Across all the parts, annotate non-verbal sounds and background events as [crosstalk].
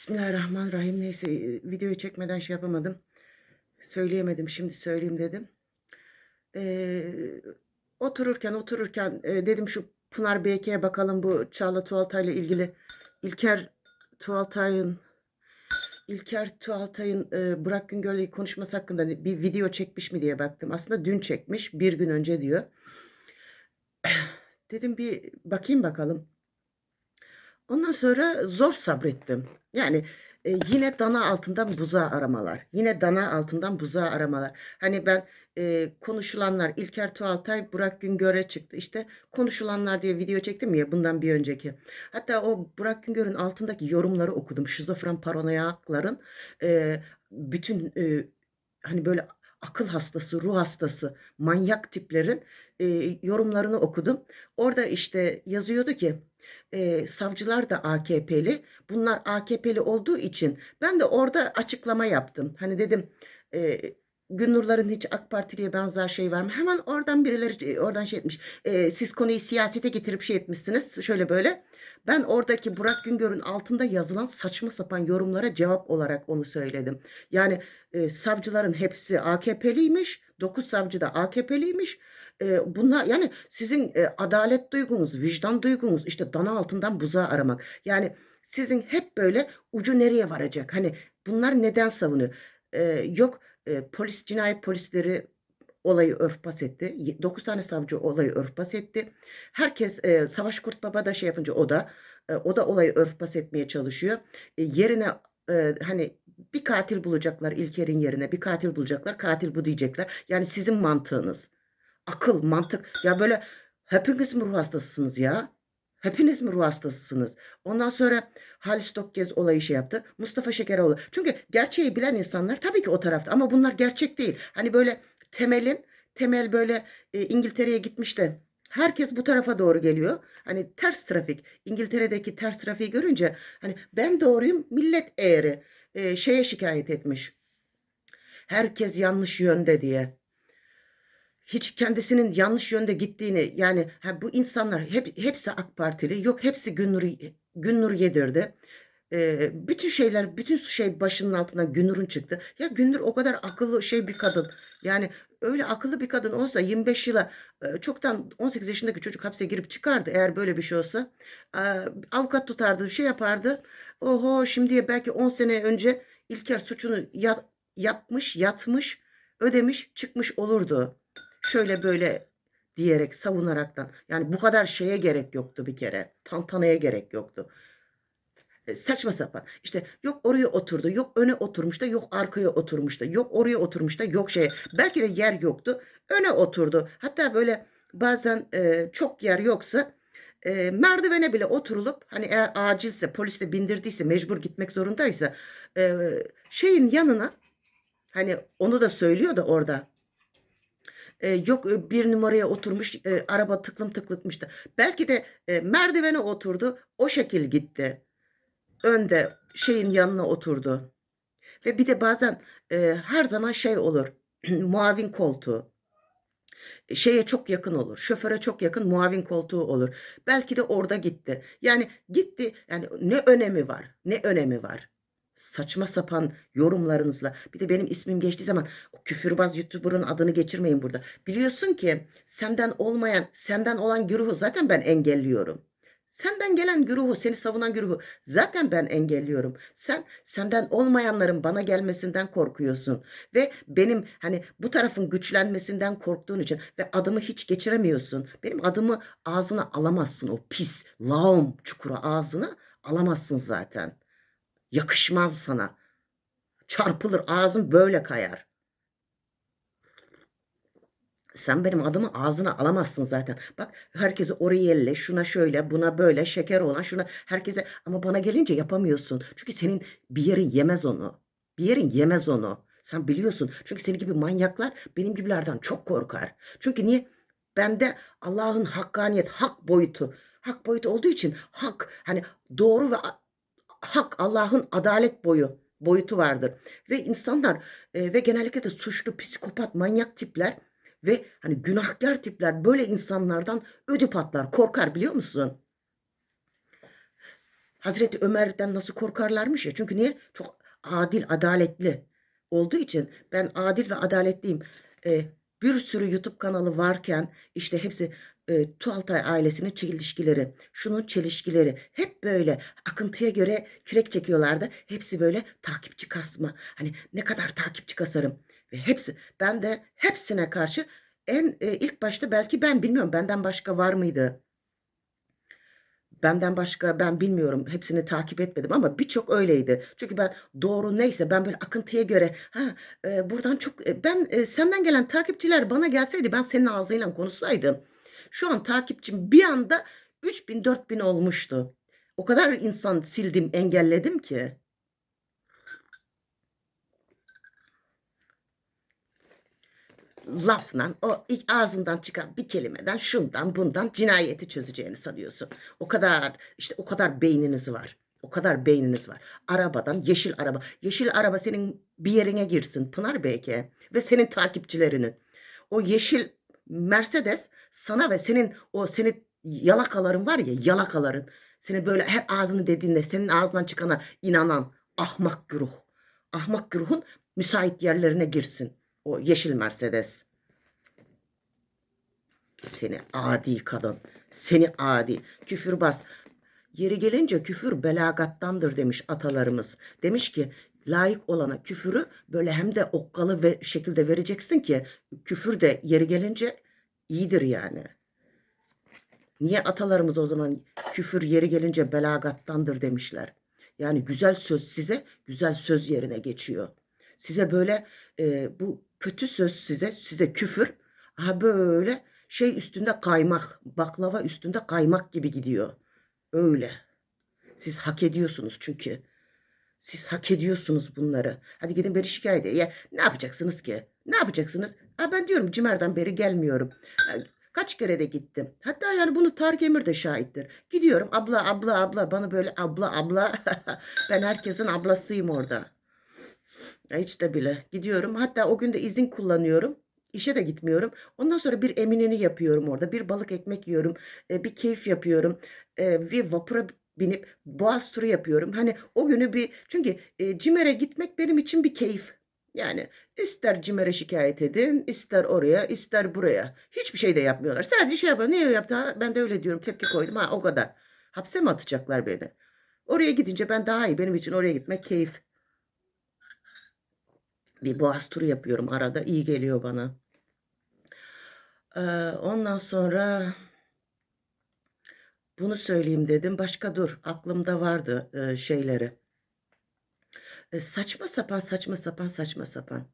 Bismillahirrahmanirrahim. Neyse e, videoyu çekmeden şey yapamadım. Söyleyemedim. Şimdi söyleyeyim dedim. Ee, otururken otururken e, dedim şu Pınar BK'ye bakalım bu Çağla Tuğaltay'la ilgili İlker Tuğaltay'ın İlker Tuğaltay'ın e, Burak Güngör'le konuşması hakkında bir video çekmiş mi diye baktım. Aslında dün çekmiş. Bir gün önce diyor. [clears throat] Dedim bir bakayım bakalım. Ondan sonra zor sabrettim. Yani e, yine dana altından buzağı aramalar. Yine dana altından buzağı aramalar. Hani ben e, konuşulanlar İlker Tuğaltay Burak Güngör'e çıktı. İşte konuşulanlar diye video çektim ya bundan bir önceki. Hatta o Burak Güngör'ün altındaki yorumları okudum. Şizofren paranoyakların e, bütün e, hani böyle akıl hastası, ruh hastası, manyak tiplerin e, yorumlarını okudum. Orada işte yazıyordu ki e, savcılar da AKP'li. Bunlar AKP'li olduğu için ben de orada açıklama yaptım. Hani dedim e, Günnurların hiç AK Partili'ye benzer şey var mı? Hemen oradan birileri oradan şey etmiş. E, siz konuyu siyasete getirip şey etmişsiniz. Şöyle böyle. Ben oradaki Burak Güngör'ün altında yazılan saçma sapan yorumlara cevap olarak onu söyledim. Yani e, savcıların hepsi AKP'liymiş. 9 savcı da AKP'liymiş. E, bunlar yani sizin e, adalet duygunuz, vicdan duygunuz işte dana altından buzağı aramak. Yani sizin hep böyle ucu nereye varacak? Hani bunlar neden savunuyor? E, yok e, polis cinayet polisleri olayı örtbas etti. 9 tane savcı olayı örtbas etti. Herkes e, Savaş Kurt Baba da şey yapınca o da e, o da olayı örtbas etmeye çalışıyor. E, yerine e, hani bir katil bulacaklar İlker'in yerine bir katil bulacaklar. Katil bu diyecekler. Yani sizin mantığınız. Akıl, mantık. Ya böyle hepiniz mi ruh hastasısınız ya? Hepiniz mi ruh hastasısınız? Ondan sonra Halis Dokgez olayı şey yaptı. Mustafa Şekeroğlu. Çünkü gerçeği bilen insanlar tabii ki o tarafta ama bunlar gerçek değil. Hani böyle temelin temel böyle e, İngiltere'ye gitmiş de herkes bu tarafa doğru geliyor. Hani ters trafik. İngiltere'deki ters trafiği görünce hani ben doğruyum millet eğri. E, şeye şikayet etmiş. Herkes yanlış yönde diye hiç kendisinin yanlış yönde gittiğini yani ha, bu insanlar hep hepsi AK Partili yok hepsi Günnur Günnur yedirdi. Ee, bütün şeyler bütün şey başının altından Günnur'un çıktı. Ya Günnur o kadar akıllı şey bir kadın. Yani öyle akıllı bir kadın olsa 25 yıla çoktan 18 yaşındaki çocuk hapse girip çıkardı eğer böyle bir şey olsa. Avukat tutardı, şey yapardı. Oho şimdiye belki 10 sene önce İlker suçunu ya, yapmış, yatmış, ödemiş, çıkmış olurdu şöyle böyle diyerek savunaraktan yani bu kadar şeye gerek yoktu bir kere. Tantanaya gerek yoktu. E, saçma sapan. İşte yok oraya oturdu, yok öne oturmuş yok arkaya oturmuş yok oraya oturmuş yok şeye. Belki de yer yoktu. Öne oturdu. Hatta böyle bazen e, çok yer yoksa e, merdivene bile oturulup hani eğer acilse polis de bindirdiyse mecbur gitmek zorundaysa e, şeyin yanına hani onu da söylüyor da orada e, yok bir numaraya oturmuş e, araba tıklım tıklıkmıştı. Belki de e, merdivene oturdu o şekil gitti. Önde şeyin yanına oturdu. Ve bir de bazen e, her zaman şey olur [clears throat] muavin koltuğu şeye çok yakın olur. Şoföre çok yakın muavin koltuğu olur. Belki de orada gitti. Yani gitti. Yani ne önemi var? Ne önemi var? Saçma sapan yorumlarınızla bir de benim ismim geçtiği zaman o küfürbaz YouTuber'ın adını geçirmeyin burada. Biliyorsun ki senden olmayan, senden olan güruhu zaten ben engelliyorum. Senden gelen güruhu, seni savunan güruhu zaten ben engelliyorum. Sen senden olmayanların bana gelmesinden korkuyorsun ve benim hani bu tarafın güçlenmesinden korktuğun için ve adımı hiç geçiremiyorsun. Benim adımı ağzına alamazsın o pis lağım çukura ağzına alamazsın zaten. Yakışmaz sana. Çarpılır ağzın böyle kayar. Sen benim adımı ağzına alamazsın zaten. Bak herkese oraya elle, şuna şöyle, buna böyle, şeker olan şuna herkese ama bana gelince yapamıyorsun. Çünkü senin bir yerin yemez onu. Bir yerin yemez onu. Sen biliyorsun. Çünkü senin gibi manyaklar benim gibilerden çok korkar. Çünkü niye? Bende Allah'ın hakkaniyet, hak boyutu. Hak boyutu olduğu için hak hani doğru ve hak Allah'ın adalet boyu boyutu vardır. Ve insanlar e, ve genellikle de suçlu, psikopat, manyak tipler ve hani günahkar tipler böyle insanlardan ödü patlar, korkar biliyor musun? Hazreti Ömer'den nasıl korkarlarmış ya. Çünkü niye? Çok adil, adaletli olduğu için ben adil ve adaletliyim. Ee, bir sürü YouTube kanalı varken işte hepsi e, Tuğaltay ailesinin çelişkileri, şunun çelişkileri hep böyle akıntıya göre kürek çekiyorlardı. Hepsi böyle takipçi kasma. Hani ne kadar takipçi kasarım. Ve hepsi ben de hepsine karşı en e, ilk başta belki ben bilmiyorum benden başka var mıydı? Benden başka ben bilmiyorum hepsini takip etmedim ama birçok öyleydi. Çünkü ben doğru neyse ben böyle akıntıya göre ha e, buradan çok e, ben e, senden gelen takipçiler bana gelseydi ben senin ağzıyla konuşsaydım. Şu an takipçim bir anda 3000 4000 olmuştu. O kadar insan sildim, engelledim ki. lafla o ilk ağzından çıkan bir kelimeden şundan bundan cinayeti çözeceğini sanıyorsun. O kadar işte o kadar beyniniz var. O kadar beyniniz var. Arabadan yeşil araba. Yeşil araba senin bir yerine girsin Pınar belki ve senin takipçilerinin. O yeşil Mercedes sana ve senin o senin yalakaların var ya yalakaların. Seni böyle her ağzını dediğinde senin ağzından çıkana inanan ahmak güruh. Ahmak güruhun müsait yerlerine girsin. O yeşil Mercedes. Seni adi kadın. Seni adi. Küfürbaz. Yeri gelince küfür belagattandır demiş atalarımız. Demiş ki layık olana küfürü böyle hem de okkalı ve şekilde vereceksin ki küfür de yeri gelince iyidir yani. Niye atalarımız o zaman küfür yeri gelince belagattandır demişler. Yani güzel söz size güzel söz yerine geçiyor. Size böyle e, bu kötü söz size size küfür ha böyle şey üstünde kaymak baklava üstünde kaymak gibi gidiyor. Öyle. Siz hak ediyorsunuz çünkü. Siz hak ediyorsunuz bunları. Hadi gidin beni şikayet edin. Ya, ne yapacaksınız ki? Ne yapacaksınız? Ha, ben diyorum Cimer'den beri gelmiyorum. Kaç kere de gittim. Hatta yani bunu Tarık Emir de şahittir. Gidiyorum abla abla abla bana böyle abla abla. [laughs] ben herkesin ablasıyım orada. Hiç de bile. Gidiyorum. Hatta o gün de izin kullanıyorum. İşe de gitmiyorum. Ondan sonra bir emineni yapıyorum orada. Bir balık ekmek yiyorum. Bir keyif yapıyorum. Bir vapura binip boğaz turu yapıyorum. Hani o günü bir çünkü e, Cimer'e gitmek benim için bir keyif. Yani ister Cimer'e şikayet edin, ister oraya, ister buraya. Hiçbir şey de yapmıyorlar. Sadece şey yapıyor. Niye yaptı? Ha, ben de öyle diyorum. Tepki koydum. Ha o kadar. Hapse mi atacaklar beni? Oraya gidince ben daha iyi. Benim için oraya gitmek keyif. Bir boğaz turu yapıyorum arada. İyi geliyor bana. Ee, ondan sonra bunu söyleyeyim dedim. Başka dur. Aklımda vardı e, şeyleri. E, saçma sapan saçma sapan saçma sapan.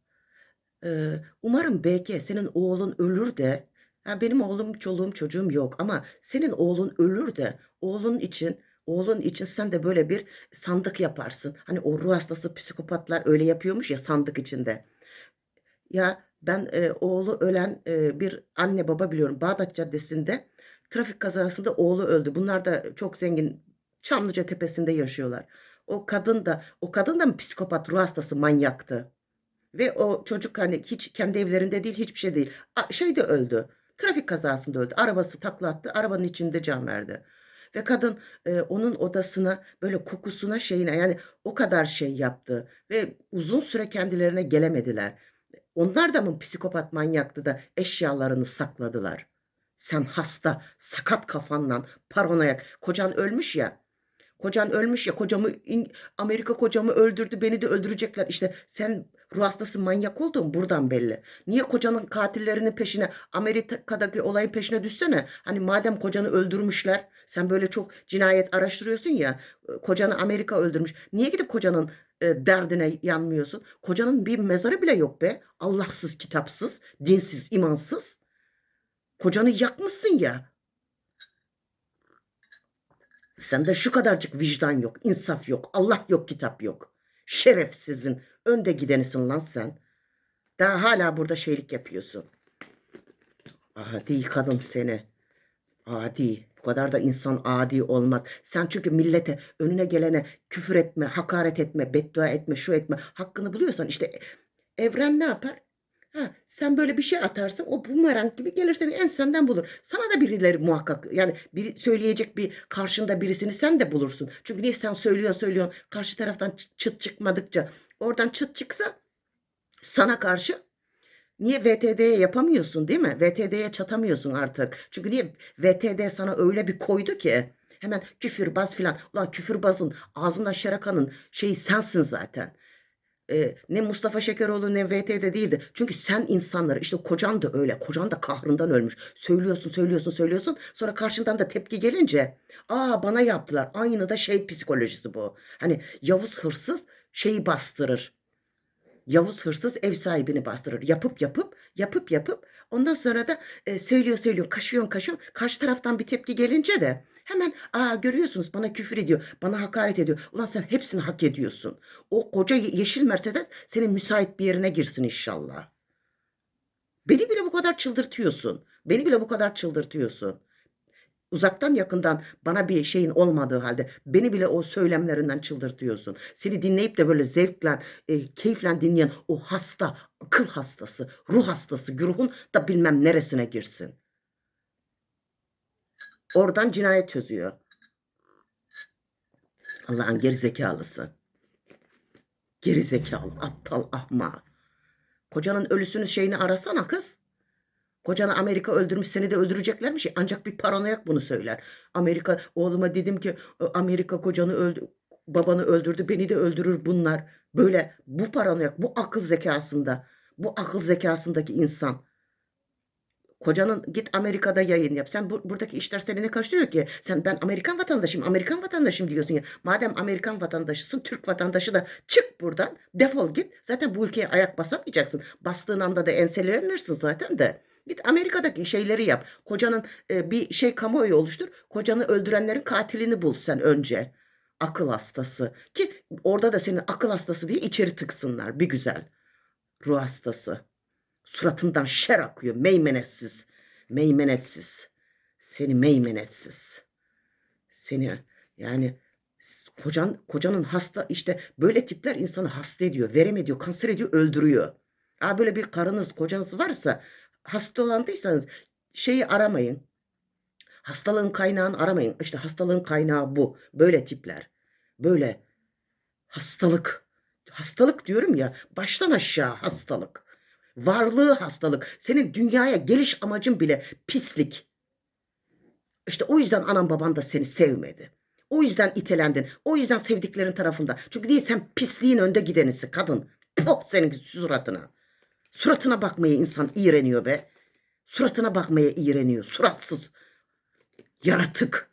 E, umarım belki senin oğlun ölür de ha benim oğlum, çoluğum, çocuğum yok ama senin oğlun ölür de oğlun için Oğlun için sen de böyle bir sandık yaparsın. Hani o ruh hastası psikopatlar öyle yapıyormuş ya sandık içinde. Ya ben e, oğlu ölen e, bir anne baba biliyorum. Bağdat Caddesi'nde trafik kazasında oğlu öldü. Bunlar da çok zengin Çamlıca Tepesi'nde yaşıyorlar. O kadın da o kadın da mı psikopat ruh hastası manyaktı. Ve o çocuk hani hiç kendi evlerinde değil hiçbir şey değil. A, şey de öldü. Trafik kazasında öldü. Arabası takla attı. Arabanın içinde can verdi. Ve kadın e, onun odasına böyle kokusuna şeyine yani o kadar şey yaptı. Ve uzun süre kendilerine gelemediler. Onlar da mı psikopat manyaktı da eşyalarını sakladılar? Sen hasta, sakat kafanla, paranoyak. Kocan ölmüş ya. Kocan ölmüş ya kocamı Amerika kocamı öldürdü beni de öldürecekler. İşte sen ruh hastası manyak olduğun buradan belli. Niye kocanın katillerinin peşine Amerika'daki olayın peşine düşsene. Hani madem kocanı öldürmüşler sen böyle çok cinayet araştırıyorsun ya kocanı Amerika öldürmüş. Niye gidip kocanın e, derdine yanmıyorsun? Kocanın bir mezarı bile yok be. Allahsız, kitapsız, dinsiz, imansız. Kocanı yakmışsın ya. Sende şu kadarcık vicdan yok, insaf yok, Allah yok, kitap yok. Şerefsizin önde gidenisin lan sen. Daha hala burada şeylik yapıyorsun. Adi kadın seni. Adi. Bu kadar da insan adi olmaz. Sen çünkü millete önüne gelene küfür etme, hakaret etme, beddua etme, şu etme hakkını buluyorsan işte evren ne yapar? Ha, sen böyle bir şey atarsın o bumerang gibi gelir senin ensenden bulur. Sana da birileri muhakkak yani biri söyleyecek bir karşında birisini sen de bulursun. Çünkü niye sen söylüyorsun söylüyorsun karşı taraftan çı- çıt çıkmadıkça oradan çıt çıksa sana karşı niye VTD'ye yapamıyorsun değil mi? VTD'ye çatamıyorsun artık. Çünkü niye VTD sana öyle bir koydu ki hemen küfürbaz filan. Ulan küfürbazın ağzından şerakanın şeyi sensin zaten e, ne Mustafa Şekeroğlu ne VT'de değildi. Çünkü sen insanları işte kocan da öyle. Kocan da kahrından ölmüş. Söylüyorsun söylüyorsun söylüyorsun. Sonra karşından da tepki gelince aa bana yaptılar. Aynı da şey psikolojisi bu. Hani Yavuz hırsız şeyi bastırır. Yavuz hırsız ev sahibini bastırır. Yapıp yapıp yapıp yapıp ondan sonra da e, söylüyor söylüyor kaşıyorsun kaşıyorsun. Karşı taraftan bir tepki gelince de hemen aa görüyorsunuz bana küfür ediyor. Bana hakaret ediyor. Ulan sen hepsini hak ediyorsun. O koca ye- yeşil Mercedes senin müsait bir yerine girsin inşallah. Beni bile bu kadar çıldırtıyorsun. Beni bile bu kadar çıldırtıyorsun. Uzaktan yakından bana bir şeyin olmadığı halde beni bile o söylemlerinden çıldırtıyorsun. Seni dinleyip de böyle zevkle, e, keyifle dinleyen o hasta, akıl hastası, ruh hastası güruhun da bilmem neresine girsin. Oradan cinayet çözüyor. Allah'ın gerizekalısı. Gerizekalı, aptal, ahma. Kocanın ölüsünün şeyini arasana kız. Kocanı Amerika öldürmüş seni de öldüreceklermiş. Ancak bir paranoyak bunu söyler. Amerika oğluma dedim ki Amerika kocanı öldü babanı öldürdü beni de öldürür bunlar. Böyle bu paranoyak bu akıl zekasında bu akıl zekasındaki insan. Kocanın git Amerika'da yayın yap. Sen bu, buradaki işler seni ne karıştırıyor ki? Sen ben Amerikan vatandaşıyım, Amerikan vatandaşıyım diyorsun ya. Madem Amerikan vatandaşısın, Türk vatandaşı da çık buradan, defol git. Zaten bu ülkeye ayak basamayacaksın. Bastığın anda da enselenirsin zaten de. Git Amerika'daki şeyleri yap. Kocanın e, bir şey kamuoyu oluştur. Kocanı öldürenlerin katilini bul sen önce. Akıl hastası. Ki orada da senin akıl hastası diye içeri tıksınlar bir güzel. Ruh hastası. Suratından şer akıyor. Meymenetsiz. Meymenetsiz. Seni meymenetsiz. Seni yani kocan kocanın hasta işte böyle tipler insanı hasta ediyor, verem ediyor, kanser ediyor, öldürüyor. Aa, böyle bir karınız, kocanız varsa hasta olandıysanız şeyi aramayın. Hastalığın kaynağını aramayın. İşte hastalığın kaynağı bu. Böyle tipler. Böyle hastalık. Hastalık diyorum ya baştan aşağı hastalık. Varlığı hastalık. Senin dünyaya geliş amacın bile pislik. İşte o yüzden anan baban da seni sevmedi. O yüzden itelendin. O yüzden sevdiklerin tarafında. Çünkü niye sen pisliğin önde gidenisi kadın. Poh senin suratına. Suratına bakmaya insan iğreniyor be. Suratına bakmaya iğreniyor. Suratsız. Yaratık.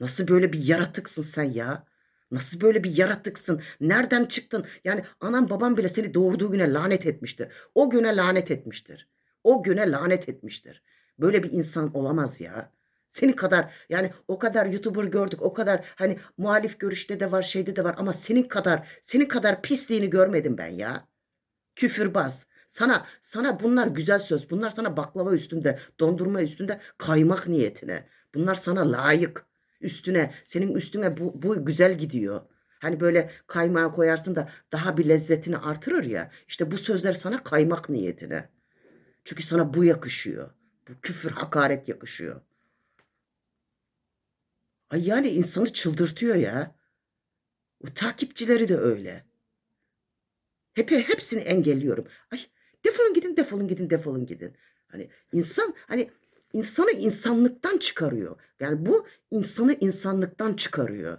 Nasıl böyle bir yaratıksın sen ya? Nasıl böyle bir yaratıksın? Nereden çıktın? Yani anam babam bile seni doğurduğu güne lanet etmiştir. O güne lanet etmiştir. O güne lanet etmiştir. Böyle bir insan olamaz ya. Seni kadar yani o kadar YouTuber gördük. O kadar hani muhalif görüşte de var şeyde de var. Ama senin kadar senin kadar pisliğini görmedim ben ya. Küfürbaz. Sana sana bunlar güzel söz. Bunlar sana baklava üstünde, dondurma üstünde kaymak niyetine. Bunlar sana layık. Üstüne, senin üstüne bu, bu güzel gidiyor. Hani böyle kaymağı koyarsın da daha bir lezzetini artırır ya. İşte bu sözler sana kaymak niyetine. Çünkü sana bu yakışıyor. Bu küfür, hakaret yakışıyor. Ay yani insanı çıldırtıyor ya. O takipçileri de öyle. Hep hepsini engelliyorum. Ay defolun gidin, defolun gidin, defolun gidin. Hani insan hani insanı insanlıktan çıkarıyor. Yani bu insanı insanlıktan çıkarıyor.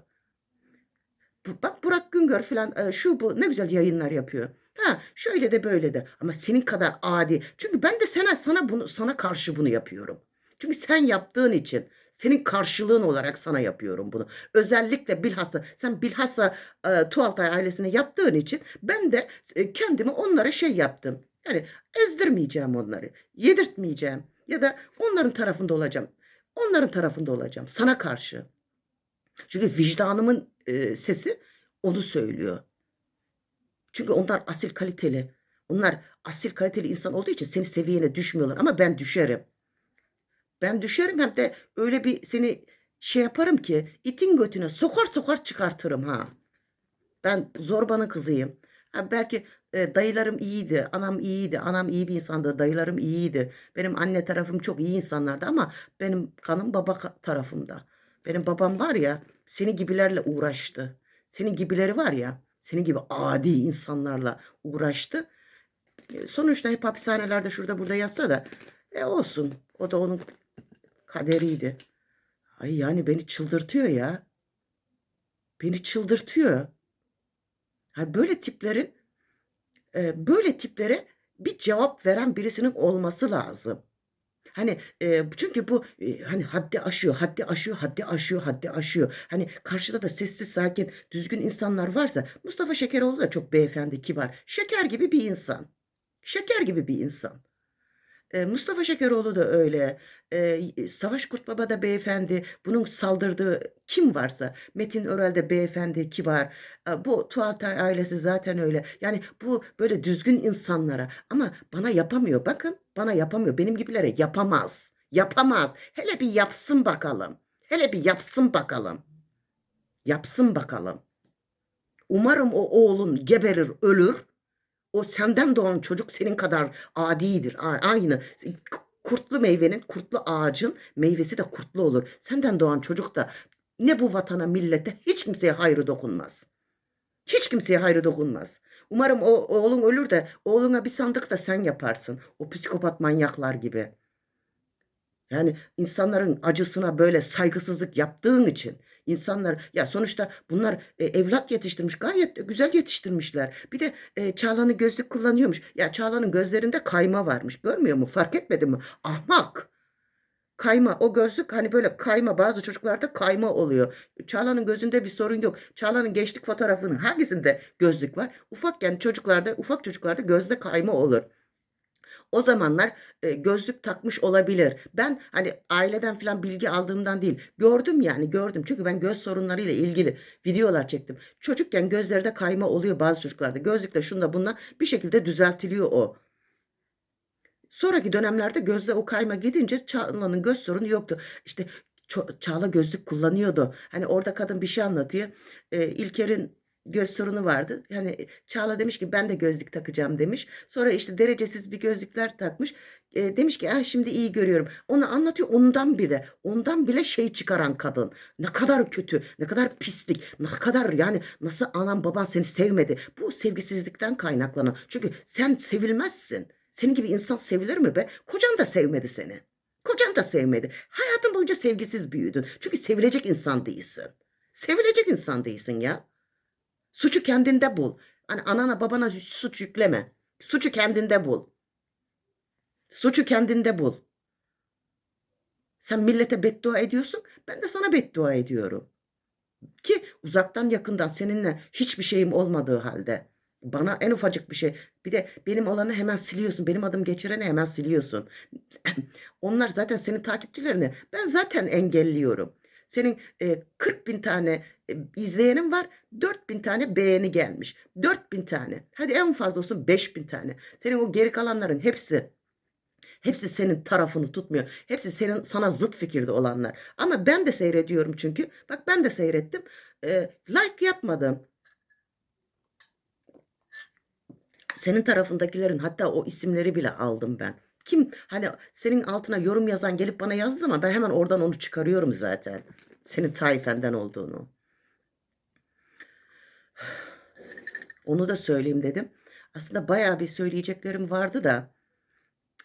Bak Burak Güngör falan e, şu bu ne güzel yayınlar yapıyor. Ha şöyle de böyle de ama senin kadar adi. Çünkü ben de sana sana bunu sana karşı bunu yapıyorum. Çünkü sen yaptığın için senin karşılığın olarak sana yapıyorum bunu. Özellikle bilhassa sen bilhassa e, Tuğaltay ailesine yaptığın için ben de e, kendimi onlara şey yaptım. Yani ezdirmeyeceğim onları. Yedirtmeyeceğim. Ya da onların tarafında olacağım. Onların tarafında olacağım. Sana karşı. Çünkü vicdanımın e, sesi onu söylüyor. Çünkü onlar asil kaliteli. Onlar asil kaliteli insan olduğu için senin seviyene düşmüyorlar. Ama ben düşerim. Ben düşerim hem de öyle bir seni şey yaparım ki itin götüne sokar sokar çıkartırım ha. Ben zorbanın kızıyım. Ha, belki e, dayılarım iyiydi, anam iyiydi, anam iyi bir insandı, dayılarım iyiydi. Benim anne tarafım çok iyi insanlardı ama benim kanım baba tarafımda. Benim babam var ya, senin gibilerle uğraştı. Senin gibileri var ya, senin gibi adi insanlarla uğraştı. E, Sonuçta hep hapishanelerde şurada burada yatsa da e olsun. O da onun kaderiydi. Ay yani beni çıldırtıyor ya. Beni çıldırtıyor. Ha böyle tiplerin e, böyle tiplere bir cevap veren birisinin olması lazım. Hani e, çünkü bu e, hani haddi aşıyor, haddi aşıyor, haddi aşıyor, haddi aşıyor. Hani karşıda da sessiz, sakin, düzgün insanlar varsa Mustafa Şekeroğlu da çok beyefendi, kibar. Şeker gibi bir insan. Şeker gibi bir insan. Mustafa Şekeroğlu da öyle. Savaş Kurt Baba da beyefendi. Bunun saldırdığı kim varsa. Metin Örel de beyefendi, kibar. E, bu Tuğaltay ailesi zaten öyle. Yani bu böyle düzgün insanlara. Ama bana yapamıyor. Bakın bana yapamıyor. Benim gibilere yapamaz. Yapamaz. Hele bir yapsın bakalım. Hele bir yapsın bakalım. Yapsın bakalım. Umarım o oğlun geberir, ölür. O senden doğan çocuk senin kadar adidir. Aynı. Kurtlu meyvenin, kurtlu ağacın meyvesi de kurtlu olur. Senden doğan çocuk da ne bu vatana, millete hiç kimseye hayrı dokunmaz. Hiç kimseye hayrı dokunmaz. Umarım o oğlun ölür de oğluna bir sandık da sen yaparsın. O psikopat manyaklar gibi. Yani insanların acısına böyle saygısızlık yaptığın için insanlar ya sonuçta bunlar e, evlat yetiştirmiş gayet güzel yetiştirmişler. Bir de e, Çağla'nın gözlük kullanıyormuş. Ya Çağla'nın gözlerinde kayma varmış. Görmüyor mu? Fark etmedin mi? Ahmak. Kayma o gözlük hani böyle kayma bazı çocuklarda kayma oluyor. Çağla'nın gözünde bir sorun yok. Çağla'nın gençlik fotoğrafının hangisinde gözlük var? Ufakken çocuklarda ufak çocuklarda gözde kayma olur. O zamanlar e, gözlük takmış olabilir. Ben hani aileden falan bilgi aldığımdan değil. Gördüm yani gördüm. Çünkü ben göz sorunlarıyla ilgili videolar çektim. Çocukken gözlerde kayma oluyor bazı çocuklarda. Gözlükle şunda bununla bir şekilde düzeltiliyor o. Sonraki dönemlerde gözde o kayma gidince Çağla'nın göz sorunu yoktu. İşte Çağla gözlük kullanıyordu. Hani orada kadın bir şey anlatıyor. Ee, İlker'in göz sorunu vardı. Yani Çağla demiş ki ben de gözlük takacağım demiş. Sonra işte derecesiz bir gözlükler takmış. Ee, demiş ki ah, şimdi iyi görüyorum. Onu anlatıyor ondan bile. Ondan bile şey çıkaran kadın. Ne kadar kötü, ne kadar pislik, ne kadar yani nasıl anan baban seni sevmedi. Bu sevgisizlikten kaynaklanan. Çünkü sen sevilmezsin. Senin gibi insan sevilir mi be? Kocan da sevmedi seni. Kocan da sevmedi. Hayatın boyunca sevgisiz büyüdün. Çünkü sevilecek insan değilsin. Sevilecek insan değilsin ya. Suçu kendinde bul. Hani anana babana suç yükleme. Suçu kendinde bul. Suçu kendinde bul. Sen millete beddua ediyorsun. Ben de sana beddua ediyorum. Ki uzaktan yakından seninle hiçbir şeyim olmadığı halde. Bana en ufacık bir şey. Bir de benim olanı hemen siliyorsun. Benim adım geçireni hemen siliyorsun. [clears throat] Onlar zaten senin takipçilerini ben zaten engelliyorum. Senin e, 40 bin tane e, izleyenin var. 4 bin tane beğeni gelmiş. 4 bin tane. Hadi en fazla olsun 5 bin tane. Senin o geri kalanların hepsi Hepsi senin tarafını tutmuyor. Hepsi senin sana zıt fikirde olanlar. Ama ben de seyrediyorum çünkü. Bak ben de seyrettim. Ee, like yapmadım. Senin tarafındakilerin hatta o isimleri bile aldım ben. Kim hani senin altına yorum yazan gelip bana yazdı ama ben hemen oradan onu çıkarıyorum zaten. Senin taifenden olduğunu. Onu da söyleyeyim dedim. Aslında bayağı bir söyleyeceklerim vardı da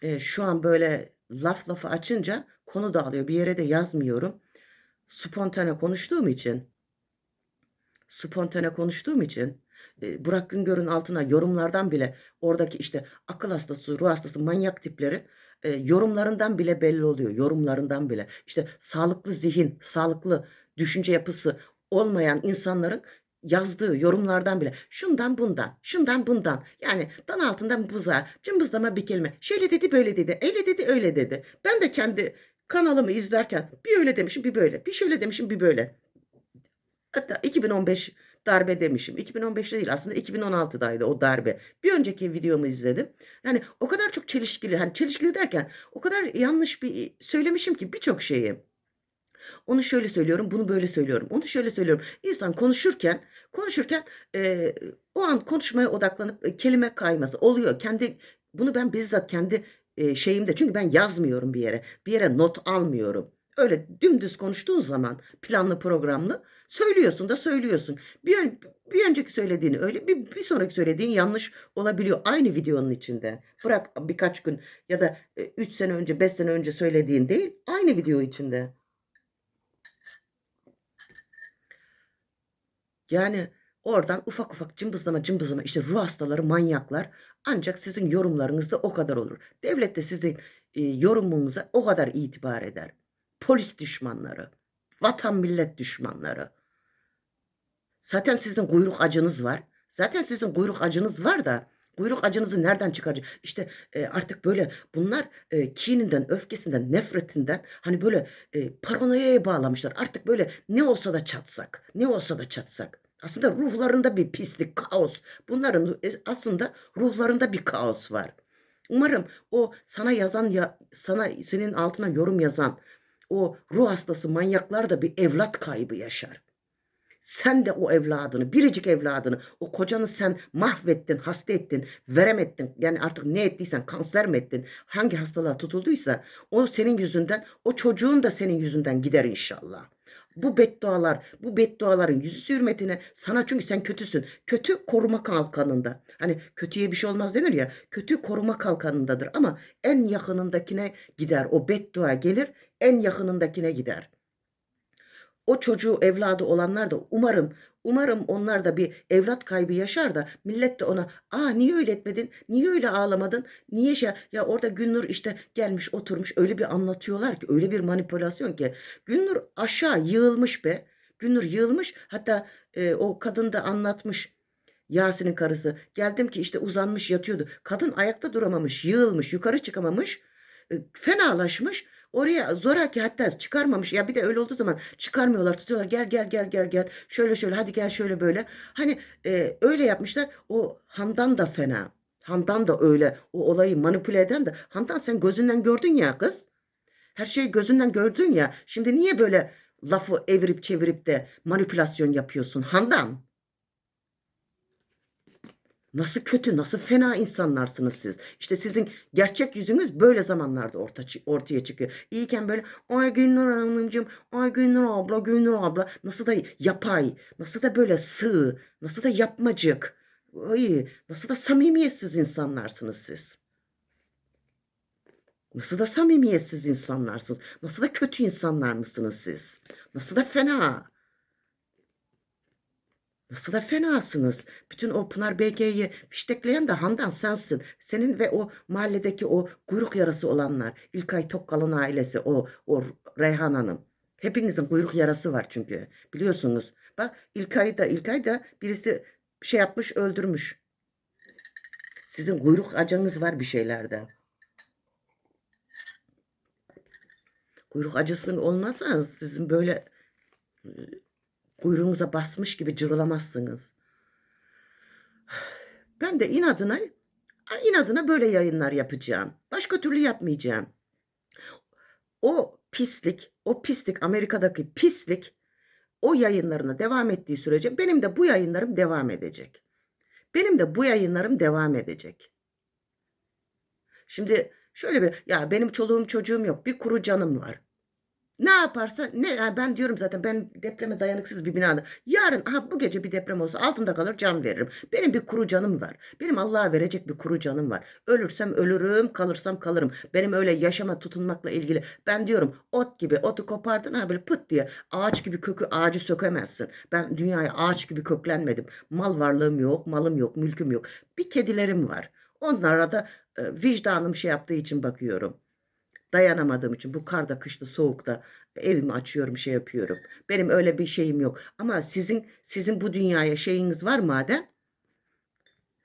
e, şu an böyle laf lafı açınca konu dağılıyor. Bir yere de yazmıyorum. Spontane konuştuğum için spontane konuştuğum için e, Burak Güngör'ün altına yorumlardan bile oradaki işte akıl hastası, ruh hastası, manyak tipleri e, yorumlarından bile belli oluyor. Yorumlarından bile. İşte sağlıklı zihin, sağlıklı düşünce yapısı olmayan insanların yazdığı yorumlardan bile şundan bundan, şundan bundan yani dan altından buza, cımbızlama bir kelime. Şöyle dedi böyle dedi, öyle dedi öyle dedi. Ben de kendi kanalımı izlerken bir öyle demişim bir böyle, bir şöyle demişim bir böyle. Hatta 2015 darbe demişim. 2015'te değil aslında 2016'daydı o darbe. Bir önceki videomu izledim. Yani o kadar çok çelişkili. Hani çelişkili derken o kadar yanlış bir söylemişim ki birçok şeyi. Onu şöyle söylüyorum, bunu böyle söylüyorum. Onu şöyle söylüyorum. İnsan konuşurken, konuşurken e, O an konuşmaya odaklanıp e, kelime kayması oluyor. Kendi bunu ben bizzat kendi e, şeyimde çünkü ben yazmıyorum bir yere. Bir yere not almıyorum. Öyle dümdüz konuştuğun zaman planlı programlı söylüyorsun da söylüyorsun. Bir, bir önceki söylediğini öyle bir, bir sonraki söylediğin yanlış olabiliyor aynı videonun içinde. Bırak birkaç gün ya da 3 sene önce 5 sene önce söylediğin değil aynı video içinde. Yani oradan ufak ufak cımbızlama cımbızlama işte ruh hastaları manyaklar ancak sizin yorumlarınızda o kadar olur. Devlet de sizin e, yorumunuza o kadar itibar eder. Polis düşmanları, vatan millet düşmanları. Zaten sizin kuyruk acınız var. Zaten sizin kuyruk acınız var da kuyruk acınızı nereden çıkaracak? İşte e, artık böyle bunlar e, kininden, öfkesinden, nefretinden hani böyle e, paranoyaya bağlamışlar. Artık böyle ne olsa da çatsak, ne olsa da çatsak. Aslında ruhlarında bir pislik, kaos. Bunların e, aslında ruhlarında bir kaos var. Umarım o sana yazan ya sana senin altına yorum yazan o ruh hastası manyaklar da bir evlat kaybı yaşar. Sen de o evladını, biricik evladını, o kocanı sen mahvettin, hasta ettin, veremedin. Yani artık ne ettiysen, kanser mi ettin, hangi hastalığa tutulduysa o senin yüzünden, o çocuğun da senin yüzünden gider inşallah. Bu beddualar, bu bedduaların yüzü hürmetine sana çünkü sen kötüsün. Kötü koruma kalkanında. Hani kötüye bir şey olmaz denir ya. Kötü koruma kalkanındadır ama en yakınındakine gider. O beddua gelir, en yakınındakine gider o çocuğu evladı olanlar da umarım umarım onlar da bir evlat kaybı yaşar da millet de ona aa niye öyle etmedin? Niye öyle ağlamadın? Niye şey ya orada Günnur işte gelmiş oturmuş öyle bir anlatıyorlar ki öyle bir manipülasyon ki. Günnur aşağı yığılmış be. Günnur yığılmış hatta e, o kadın da anlatmış Yasin'in karısı. Geldim ki işte uzanmış yatıyordu. Kadın ayakta duramamış yığılmış yukarı çıkamamış e, fenalaşmış Oraya zoraki hatta çıkarmamış. Ya bir de öyle olduğu zaman çıkarmıyorlar, tutuyorlar. Gel gel gel gel gel. Şöyle şöyle hadi gel şöyle böyle. Hani e, öyle yapmışlar. O Handan da fena. Handan da öyle o olayı manipüle eden de. Handan sen gözünden gördün ya kız. Her şeyi gözünden gördün ya. Şimdi niye böyle lafı evirip çevirip de manipülasyon yapıyorsun Handan? Nasıl kötü, nasıl fena insanlarsınız siz. İşte sizin gerçek yüzünüz böyle zamanlarda orta, ortaya çıkıyor. İyiyken böyle ay Gülnur Hanımcığım, ay Gülnur abla, Gülnur abla. Nasıl da yapay, nasıl da böyle sığ, nasıl da yapmacık. Ay, nasıl da samimiyetsiz insanlarsınız siz. Nasıl da samimiyetsiz insanlarsınız. Nasıl da kötü insanlar mısınız siz? Nasıl da fena. Nasıl da fenasınız. Bütün o Pınar BG'yi fiştekleyen de Handan sensin. Senin ve o mahalledeki o kuyruk yarası olanlar. İlkay Tokkal'ın ailesi o, o Reyhan Hanım. Hepinizin kuyruk yarası var çünkü. Biliyorsunuz. Bak İlkay da İlkay da birisi şey yapmış öldürmüş. Sizin kuyruk acınız var bir şeylerde. Kuyruk acısın olmazsa sizin böyle kuyruğunuza basmış gibi cırlamazsınız. Ben de inadına inadına böyle yayınlar yapacağım. Başka türlü yapmayacağım. O pislik, o pislik Amerika'daki pislik o yayınlarına devam ettiği sürece benim de bu yayınlarım devam edecek. Benim de bu yayınlarım devam edecek. Şimdi şöyle bir ya benim çoluğum çocuğum yok. Bir kuru canım var. Ne yaparsa ne ben diyorum zaten ben depreme dayanıksız bir binada. Yarın aha bu gece bir deprem olsa altında kalır can veririm. Benim bir kuru canım var. Benim Allah'a verecek bir kuru canım var. Ölürsem ölürüm, kalırsam kalırım. Benim öyle yaşama tutunmakla ilgili. Ben diyorum ot gibi otu kopardın ha böyle pıt diye ağaç gibi kökü ağacı sökemezsin. Ben dünyaya ağaç gibi köklenmedim. Mal varlığım yok, malım yok, mülküm yok. Bir kedilerim var. Onlara da e, vicdanım şey yaptığı için bakıyorum dayanamadığım için bu karda kışta soğukta evimi açıyorum şey yapıyorum. Benim öyle bir şeyim yok. Ama sizin sizin bu dünyaya şeyiniz var madem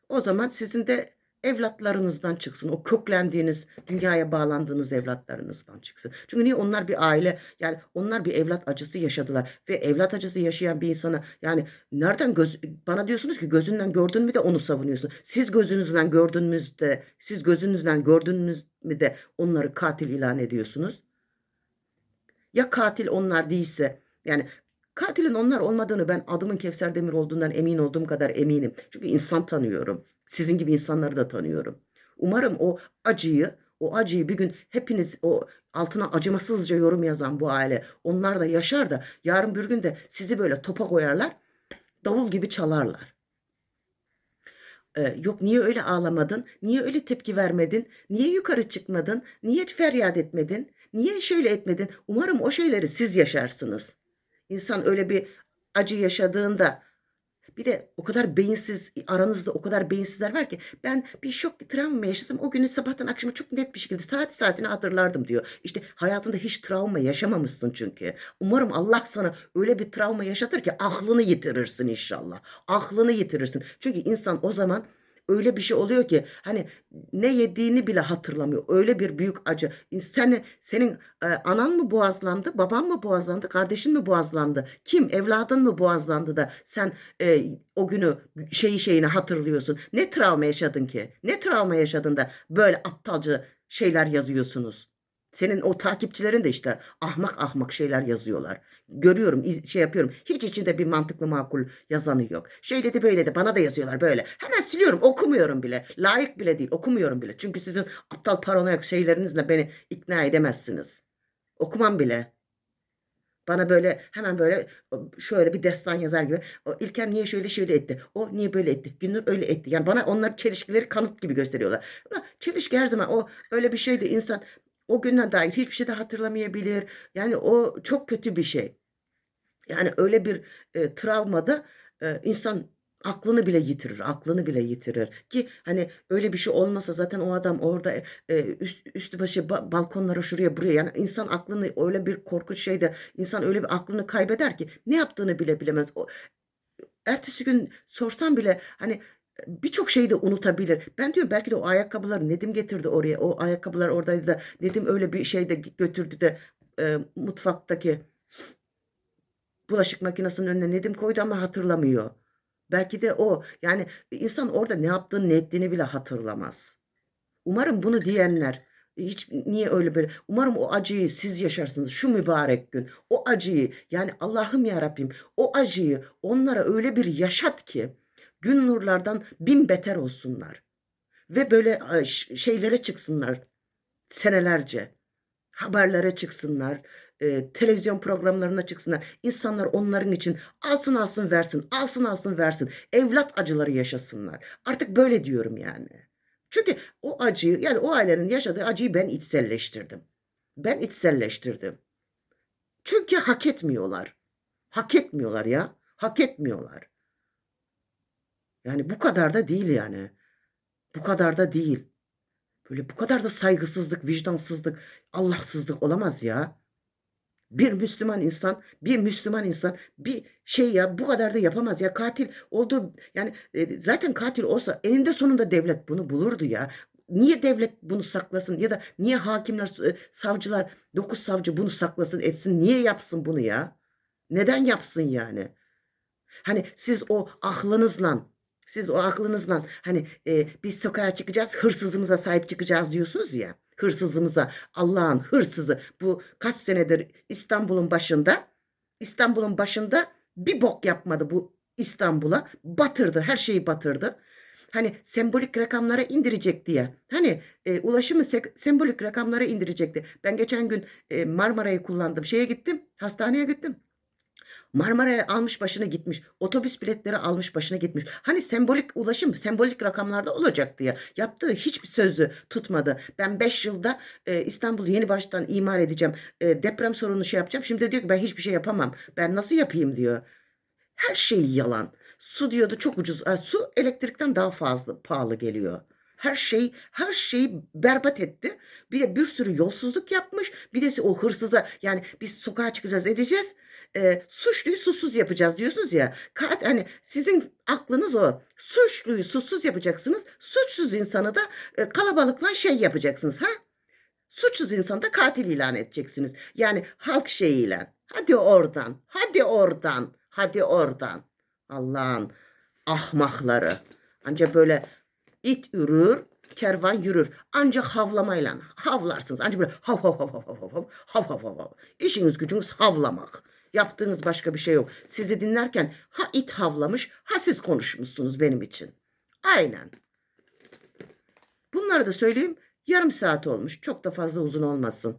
o zaman sizin de evlatlarınızdan çıksın. O köklendiğiniz, dünyaya bağlandığınız evlatlarınızdan çıksın. Çünkü niye onlar bir aile yani onlar bir evlat acısı yaşadılar ve evlat acısı yaşayan bir insana yani nereden göz bana diyorsunuz ki gözünden gördün mü de onu savunuyorsun. Siz gözünüzden gördünüz de siz gözünüzden gördünüz mü de onları katil ilan ediyorsunuz. Ya katil onlar değilse yani Katilin onlar olmadığını ben adımın Kevser Demir olduğundan emin olduğum kadar eminim. Çünkü insan tanıyorum. Sizin gibi insanları da tanıyorum. Umarım o acıyı, o acıyı bir gün hepiniz o altına acımasızca yorum yazan bu aile onlar da yaşar da yarın bir gün de sizi böyle topa koyarlar. Davul gibi çalarlar. Ee, yok niye öyle ağlamadın? Niye öyle tepki vermedin? Niye yukarı çıkmadın? Niye feryat etmedin? Niye şöyle etmedin? Umarım o şeyleri siz yaşarsınız. İnsan öyle bir acı yaşadığında bir de o kadar beyinsiz aranızda o kadar beyinsizler var ki ben bir şok bir travma yaşasam o günü sabahtan akşama çok net bir şekilde saat saatini hatırlardım diyor. İşte hayatında hiç travma yaşamamışsın çünkü. Umarım Allah sana öyle bir travma yaşatır ki aklını yitirirsin inşallah. Aklını yitirirsin. Çünkü insan o zaman öyle bir şey oluyor ki hani ne yediğini bile hatırlamıyor. Öyle bir büyük acı. Sen, senin e, anan mı boğazlandı, baban mı boğazlandı, kardeşin mi boğazlandı? Kim? Evladın mı boğazlandı da sen e, o günü şeyi şeyini hatırlıyorsun. Ne travma yaşadın ki? Ne travma yaşadın da böyle aptalca şeyler yazıyorsunuz? Senin o takipçilerin de işte ahmak ahmak şeyler yazıyorlar. Görüyorum, şey yapıyorum. Hiç içinde bir mantıklı makul yazanı yok. Şöyle de böyle de bana da yazıyorlar böyle. Hemen siliyorum, okumuyorum bile. Layık bile değil, okumuyorum bile. Çünkü sizin aptal paranoyak şeylerinizle beni ikna edemezsiniz. Okumam bile. Bana böyle hemen böyle şöyle bir destan yazar gibi. O İlker niye şöyle şöyle etti? O niye böyle etti? Gündür öyle etti. Yani bana onlar çelişkileri kanıt gibi gösteriyorlar. Çelişki her zaman o öyle bir şeydi insan o günden dair hiçbir şey de hatırlamayabilir. Yani o çok kötü bir şey. Yani öyle bir e, travmada e, insan aklını bile yitirir, aklını bile yitirir. Ki hani öyle bir şey olmasa zaten o adam orada e, üst, üstü başı ba- balkonlara şuraya buraya yani insan aklını öyle bir korkunç şeyde insan öyle bir aklını kaybeder ki ne yaptığını bile bilemez. O, ertesi gün sorsam bile hani birçok şeyi de unutabilir. Ben diyorum belki de o ayakkabıları Nedim getirdi oraya. O ayakkabılar oradaydı da Nedim öyle bir şey de götürdü de e, mutfaktaki bulaşık makinesinin önüne Nedim koydu ama hatırlamıyor. Belki de o. Yani insan orada ne yaptığını ne ettiğini bile hatırlamaz. Umarım bunu diyenler hiç niye öyle böyle umarım o acıyı siz yaşarsınız şu mübarek gün o acıyı yani Allah'ım ya Rabbim o acıyı onlara öyle bir yaşat ki gün nurlardan bin beter olsunlar ve böyle e, şeylere çıksınlar senelerce haberlere çıksınlar e, televizyon programlarına çıksınlar insanlar onların için alsın alsın versin alsın alsın versin evlat acıları yaşasınlar artık böyle diyorum yani. Çünkü o acıyı yani o ailenin yaşadığı acıyı ben içselleştirdim. Ben içselleştirdim. Çünkü hak etmiyorlar. Hak etmiyorlar ya. Hak etmiyorlar. Yani bu kadar da değil yani. Bu kadar da değil. Böyle bu kadar da saygısızlık, vicdansızlık, Allahsızlık olamaz ya. Bir Müslüman insan, bir Müslüman insan bir şey ya bu kadar da yapamaz ya katil oldu yani e, zaten katil olsa eninde sonunda devlet bunu bulurdu ya. Niye devlet bunu saklasın ya da niye hakimler, e, savcılar, dokuz savcı bunu saklasın etsin niye yapsın bunu ya? Neden yapsın yani? Hani siz o aklınızla siz o aklınızla hani e, biz sokağa çıkacağız hırsızımıza sahip çıkacağız diyorsunuz ya. Hırsızımıza Allah'ın hırsızı bu kaç senedir İstanbul'un başında İstanbul'un başında bir bok yapmadı bu İstanbul'a batırdı her şeyi batırdı. Hani sembolik rakamlara indirecek diye. Hani e, ulaşımı sek- sembolik rakamlara indirecekti. Ben geçen gün e, Marmara'yı kullandım. Şeye gittim, hastaneye gittim. Marmara'ya almış başına gitmiş. Otobüs biletleri almış başına gitmiş. Hani sembolik ulaşım sembolik rakamlarda olacaktı ya. Yaptığı hiçbir sözü tutmadı. Ben 5 yılda e, İstanbul'u yeni baştan imar edeceğim. E, deprem sorunu şey yapacağım. Şimdi diyor ki ben hiçbir şey yapamam. Ben nasıl yapayım diyor. Her şey yalan. Su diyordu çok ucuz. E, su elektrikten daha fazla pahalı geliyor. Her şey her şeyi berbat etti. Bir de bir sürü yolsuzluk yapmış. Bir de o hırsıza yani biz sokağa çıkacağız edeceğiz. E, suçluyu susuz yapacağız diyorsunuz ya. Kat, hani sizin aklınız o. Suçluyu susuz yapacaksınız. Suçsuz insanı da e, kalabalıkla şey yapacaksınız ha? Suçsuz insanı da katil ilan edeceksiniz. Yani halk şeyiyle. Hadi oradan. Hadi oradan. Hadi oradan. Allah'ın ahmakları. Ancak böyle it ürür, kervan yürür. Ancak havlamayla havlarsınız. Ancak böyle hav hav hav hav hav hav hav hav hav hav. İşiniz gücünüz havlamak. Yaptığınız başka bir şey yok. Sizi dinlerken ha it havlamış ha siz konuşmuşsunuz benim için. Aynen. Bunları da söyleyeyim. Yarım saat olmuş. Çok da fazla uzun olmasın.